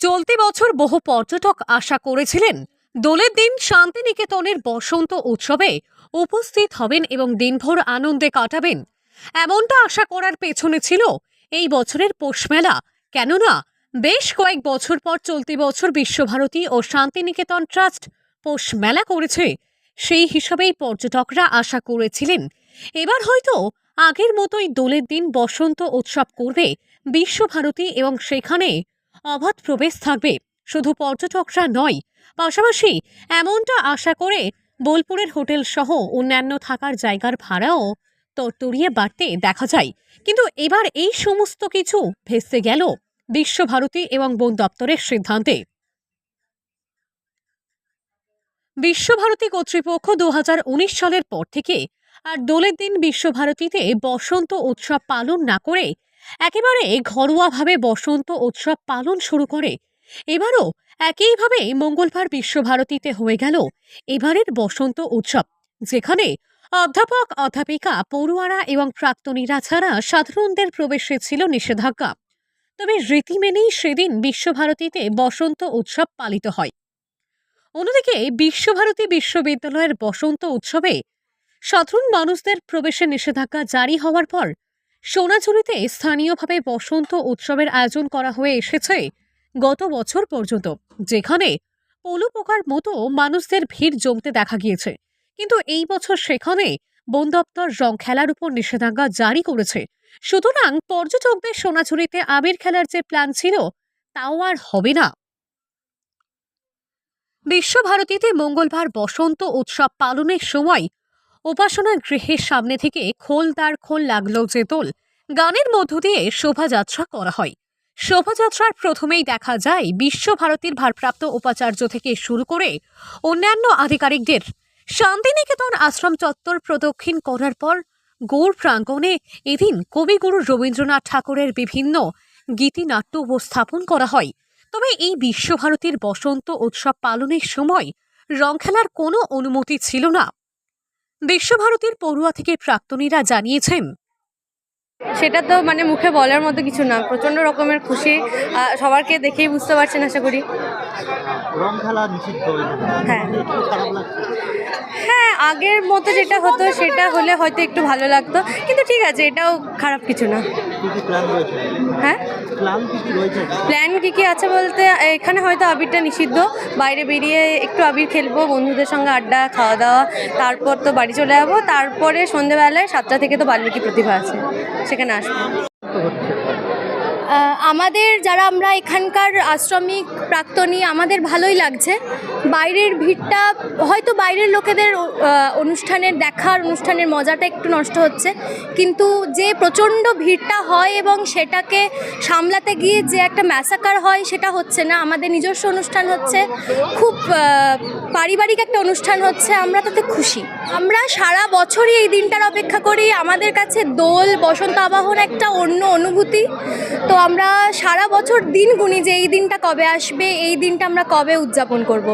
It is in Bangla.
চলতি বছর বহু পর্যটক আশা করেছিলেন দোলের দিন শান্তিনিকেতনের বসন্ত উৎসবে উপস্থিত হবেন এবং দিনভর আনন্দে কাটাবেন। এমনটা আশা করার পেছনে ছিল এই বছরের পৌষ মেলা। কেননা বেশ কয়েক বছর পর চলতি বছর বিশ্বভারতী ও শান্তিনিকেতন ট্রাস্ট পৌষ মেলা করেছে। সেই হিসাবেই পর্যটকরা আশা করেছিলেন। এবার হয়তো আগের মতোই দোলের দিন বসন্ত উৎসব করবে বিশ্বভারতী এবং সেখানে অবাধ প্রবেশ থাকবে। শুধু পর্যটকরা নয়, পাশাপাশি এমনটা আশা করে বোলপুরের হোটেল সহ অন্যান্য থাকার জায়গার ভাড়াও তরতরিয়ে বাড়তে দেখা যায়। কিন্তু এবার এই সমস্ত কিছু ভেস্তে গেল বিশ্বভারতী এবং বন দপ্তরের সিদ্ধান্তে। বিশ্বভারতী কর্তৃপক্ষ দু হাজার উনিশ সালের পর থেকে আর দোলের দিন বিশ্বভারতীতে বসন্ত উৎসব পালন না করে একেবারে ঘরোয়াভাবে বসন্ত উৎসব পালন শুরু করে। এবারও একইভাবে মঙ্গলবার বিশ্বভারতীতে হয়ে গেল এবারের বসন্ত উৎসব, যেখানে অধ্যাপক, অধ্যাপিকা, পড়ুয়ারা এবং প্রাক্তনীরা ছাড়া সাধারণদের প্রবেশে ছিল নিষেধাজ্ঞা। তবে রীতি মেনেই সেদিন বিশ্বভারতীতে বসন্ত উৎসব পালিত হয়। অন্যদিকে বিশ্বভারতী বিশ্ববিদ্যালয়ের বসন্ত উৎসবে সাধারণ মানুষদের প্রবেশে নিষেধাজ্ঞা জারি হওয়ার পর সোনাঝুরিতে স্থানীয়ভাবে বসন্ত উৎসবের আয়োজন করা হয়ে এসেছে গত বছর পর্যন্ত, যেখানে পলু পোকার মতো মানুষদের ভিড় জমতে দেখা গিয়েছে। কিন্তু এই বছর সেখানে বন দপ্তর রং খেলার উপর নিষেধাজ্ঞা জারি করেছে। সুতরাং পর্যটকদের সোনাঝুরিতে আবির খেলার যে প্ল্যান ছিল, তাও আর হবে না। বিশ্বভারতীতে মঙ্গলবার বসন্ত উৎসব পালনের সময় উপাসনা গৃহের সামনে থেকে খোল তার খোল লাগল যে দোল গানের মধ্য দিয়ে শোভাযাত্রা করা হয়। শোভাযাত্রার প্রথমেই দেখা যায় বিশ্বভারতীর ভারপ্রাপ্ত উপাচার্য থেকে শুরু করে অন্যান্য আধিকারিকদের। শান্তিনিকেতন আশ্রম চত্বর প্রদক্ষিণ করার পর গৌর প্রাঙ্গণে এদিন কবিগুরু রবীন্দ্রনাথ ঠাকুরের বিভিন্ন গীতিনাট্য উপস্থাপন করা হয়। তবে এই বিশ্বভারতীর বসন্ত উৎসব পালনের সময় রং খেলার কোনো অনুমতি ছিল না। বিশ্বভারতীর পড়ুয়া থেকে প্রাক্তনীরা জানিয়েছেন সেটা তো মানে মুখে বলার মতো কিছু না প্রচণ্ড রকমের খুশি সবারকে দেখেই বুঝতে পারছেন আশা করি। হ্যাঁ। হ্যাঁ আগের মতো যেটা হতো সেটা হলে হয়তো একটু ভালো লাগতো কিন্তু ঠিক আছে এটাও খারাপ কিছু না। হ্যাঁ? প্ল্যান কি কি আছে বলতে এখানে হয়তো আবিরটা নিষিদ্ধ। বাইরে বেরিয়ে একটু আবির খেলব বন্ধুদের সঙ্গে আড্ডা খাওয়া দাওয়া তারপর তো বাড়ি চলে যাব। তারপরে সন্ধেবেলায় সাতটা থেকে তো বাল্মীকি প্রতিভা আছে। সেখানে আসব। আমাদের যারা আমরা এখানকার আশ্রমিক প্রাক্তনী, আমাদের ভালোই লাগছে। বাইরের ভিড়টা, হয়তো বাইরের লোকেদের অনুষ্ঠানের, দেখার অনুষ্ঠানের মজাটা একটু নষ্ট হচ্ছে। কিন্তু যে প্রচণ্ড ভিড়টা হয় এবং সেটাকে সামলাতে গিয়ে যে একটা ম্যাসাকার হয়, সেটা হচ্ছে না। আমাদের নিজস্ব অনুষ্ঠান হচ্ছে, খুব পারিবারিক একটা অনুষ্ঠান হচ্ছে, আমরা তাতে খুশি। আমরা সারা বছরই এই দিনটার অপেক্ষা করি। আমাদের কাছে দোল, বসন্ত আবাহন একটা অন্য অনুভূতি। তো আমরা সারা বছর দিন গুনি যে এই দিনটা কবে আসবে, এই দিনটা আমরা কবে উদযাপন করব।